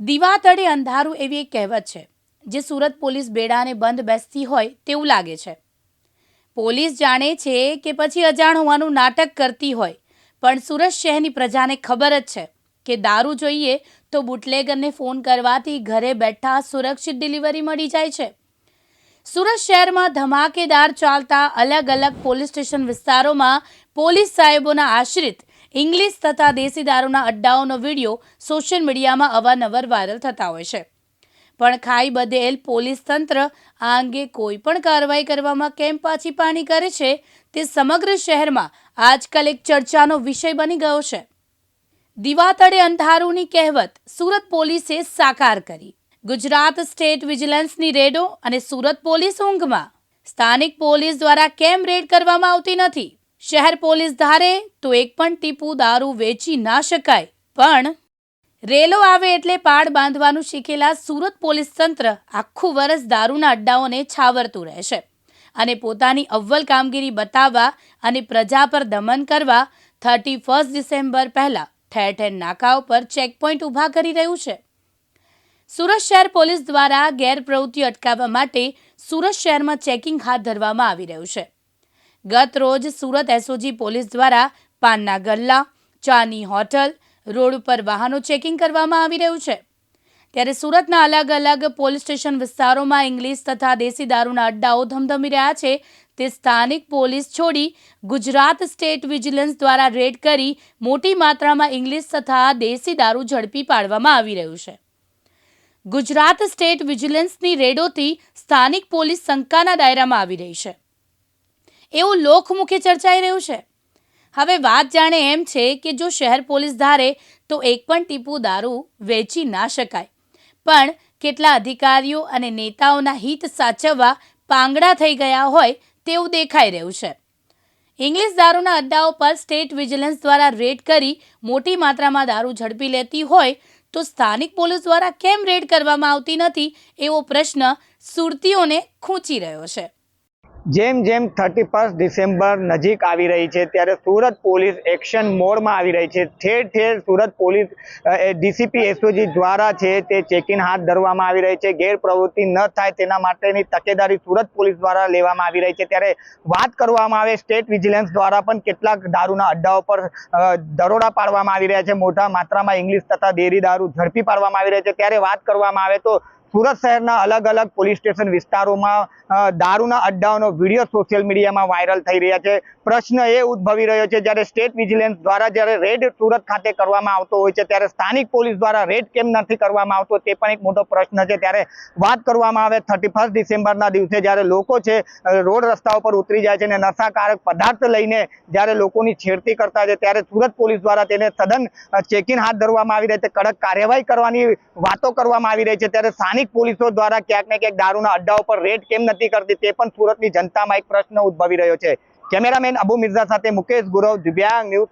દીવા તળે અંધારું એવી એક કહેવત છે, જે સુરત પોલીસ બેડાને બંધ બેસતી હોય તેવું લાગે છે. પોલીસ જાણે છે કે પછી અજાણ હોવાનું નાટક કરતી હોય, પણ સુરત શહેરની પ્રજાને ખબર જ છે કે દારૂ જોઈએ તો બુટલેગરને ફોન કરવાથી ઘરે બેઠા સુરક્ષિત ડિલિવરી મળી જાય છે. સુરત શહેરમાં ધમાકેદાર ચાલતા અલગ અલગ પોલીસ સ્ટેશન વિસ્તારોમાં પોલીસ સાહેબોના આશ્રિત ઇંગ્લિશ તથા દેશી દારૂના અડ્ડાઓનો વીડિયો સોશિયલ મીડિયામાં અવારનવાર વાયરલ થતા હોય છે. પણ ખાઈ બધેલ પોલીસ તંત્ર આ અંગે કોઈ પણ કાર્યવાહી કરવામાં કેમ પાછી પાણી કરે છે તે સમગ્ર શહેરમાં આજકાલ એક ચર્ચાનો વિષય બની ગયો છે. દિવાતળે અંધારુની કહેવત, સુરત પોલીસે સાકાર કરી. ગુજરાત સ્ટેટ વિજિલન્સની રેડો અને સુરત પોલીસ ઊંઘમાં. સ્થાનિક પોલીસ દ્વારા કેમ રેડ કરવામાં આવતી નથી? શહેર પોલીસ ધારે તો એક પણ ટીપુ દારૂ વેચી ના શકાય. પણ રેલો આવે એટલે પાડ બાંધવાનું શીખેલા સુરત પોલીસ તંત્ર આખું વર્ષ દારૂના અડ્ડાઓને છાવરતું રહેશે અને પોતાની અવ્વલ કામગીરી બતાવવા અને પ્રજા પર દમન કરવા થર્ટી ફર્સ્ટ ડિસેમ્બર પહેલાં ઠેર ઠેર નાકાઓ પર ચેકપોઇન્ટ ઊભા કરી રહ્યું છે. સુરત શહેર પોલીસ દ્વારા ગેરપ્રવૃત્તિ અટકાવવા માટે સુરત શહેરમાં ચેકિંગ હાથ ધરવામાં આવી રહ્યું છે. ગત રોજ સુરત એસઓજી પોલીસ દ્વારા પાનના ગલ્લા, ચાની હોટલ, રોડ ઉપર વાહનો ચેકિંગ કરવામાં આવી રહ્યું છે. ત્યારે સુરતના અલગ અલગ પોલીસ સ્ટેશન વિસ્તારોમાં ઇંગ્લિશ તથા દેશી દારૂના અડ્ડાઓ ધમધમી રહ્યા છે. તે સ્થાનિક પોલીસ છોડી ગુજરાત સ્ટેટ વિજિલન્સ દ્વારા રેડ કરી મોટી માત્રામાં ઇંગ્લિશ તથા દેશી દારૂ ઝડપી પાડવામાં આવી રહ્યું છે. ગુજરાત સ્ટેટ વિજિલન્સની રેડોથી સ્થાનિક પોલીસ શંકાના દાયરામાં આવી રહી છે. એવું લોકમુખે ચર્ચાઈ રહ્યું છે. હવે વાત જાણે એમ છે કે જો શહેર પોલીસ ધારે, તો એક પણ ટીપુ દારૂ વેચી ના શકાય. પણ કેટલા અધિકારીઓ અને નેતાઓના હિત સાચવવા પાંગડા થઈ ગયા હોય તેવું દેખાઈ રહ્યું છે. ઇંગ્લિશ દારૂના અડ્ડાઓ પર સ્ટેટ વિજિલન્સ દ્વારા રેડ કરી મોટી માત્રામાં દારૂ ઝડપી લેતી હોય, તો સ્થાનિક પોલીસ દ્વારા કેમ રેડ કરવામાં આવતી નથી એવો પ્રશ્ન સુરતીઓને ખૂંચી રહ્યો છે. જેમ જેમ થર્ટી ફર્સ્ટ ડિસેમ્બર નજીક આવી રહી છે, ત્યારે સુરત પોલીસ એક્શન મોડમાં આવી રહી છે. ઠેર ઠેર સુરત પોલીસ ડીસીપી એસઓજી દ્વારા છે તે ચેકિંગ હાથ ધરવામાં આવી રહી છે. ગેરપ્રવૃત્તિ ન થાય તેના માટેની તકેદારી સુરત પોલીસ દ્વારા લેવામાં આવી રહી છે. ત્યારે વાત કરવામાં આવે સ્ટેટ વિજિલન્સ દ્વારા પણ કેટલાક દારૂના અડ્ડાઓ પર દરોડા પાડવામાં આવી રહ્યા છે. મોટા માત્રામાં ઇંગ્લિશ તથા દેરી દારૂ ઝડપી પાડવામાં આવી રહ્યા છે. ત્યારે વાત કરવામાં આવે તો સુરત શહેરના અલગ અલગ પોલીસ સ્ટેશન વિસ્તારોમાં દારૂના અડ્ડાઓનો વીડિયો સોશિયલ મીડિયામાં વાયરલ થઈ રહ્યા છે. પ્રશ્ન એ ઉદ્ભવી રહ્યો છે, જ્યારે સ્ટેટ વિજિલન્સ દ્વારા જ્યારે રેડ સુરત ખાતે કરવામાં આવતો હોય છે, ત્યારે સ્થાનિક પોલીસ દ્વારા રેડ કેમ નથી કરવામાં આવતો, તે પણ એક મોટો પ્રશ્ન છે. ત્યારે વાત કરવામાં આવે થર્ટી ડિસેમ્બરના દિવસે, જ્યારે લોકો છે રોડ રસ્તા ઉપર ઉતરી જાય છે અને નશાકારક પદાર્થ લઈને જ્યારે લોકોની છેડતી કરતા છે, ત્યારે સુરત પોલીસ દ્વારા તેને સદન ચેકિંગ હાથ ધરવામાં આવી રહી છે. કડક કાર્યવાહી કરવાની વાતો કરવામાં આવી રહી છે. ત્યારે સ્થાનિક પોલીસો દ્વારા ક્યાંક ને ક્યાંક દારૂના અડ્ડાઓ પર રેડ કેમ નથી કરતી તે પણ સુરતની જનતામાં એક પ્રશ્ન ઉદ્ભવી રહ્યો છે. કેમેરામેન અબુ મિર્ઝા સાથે મુકેશ ગુરવ, દિવ્યાંગ ન્યૂઝ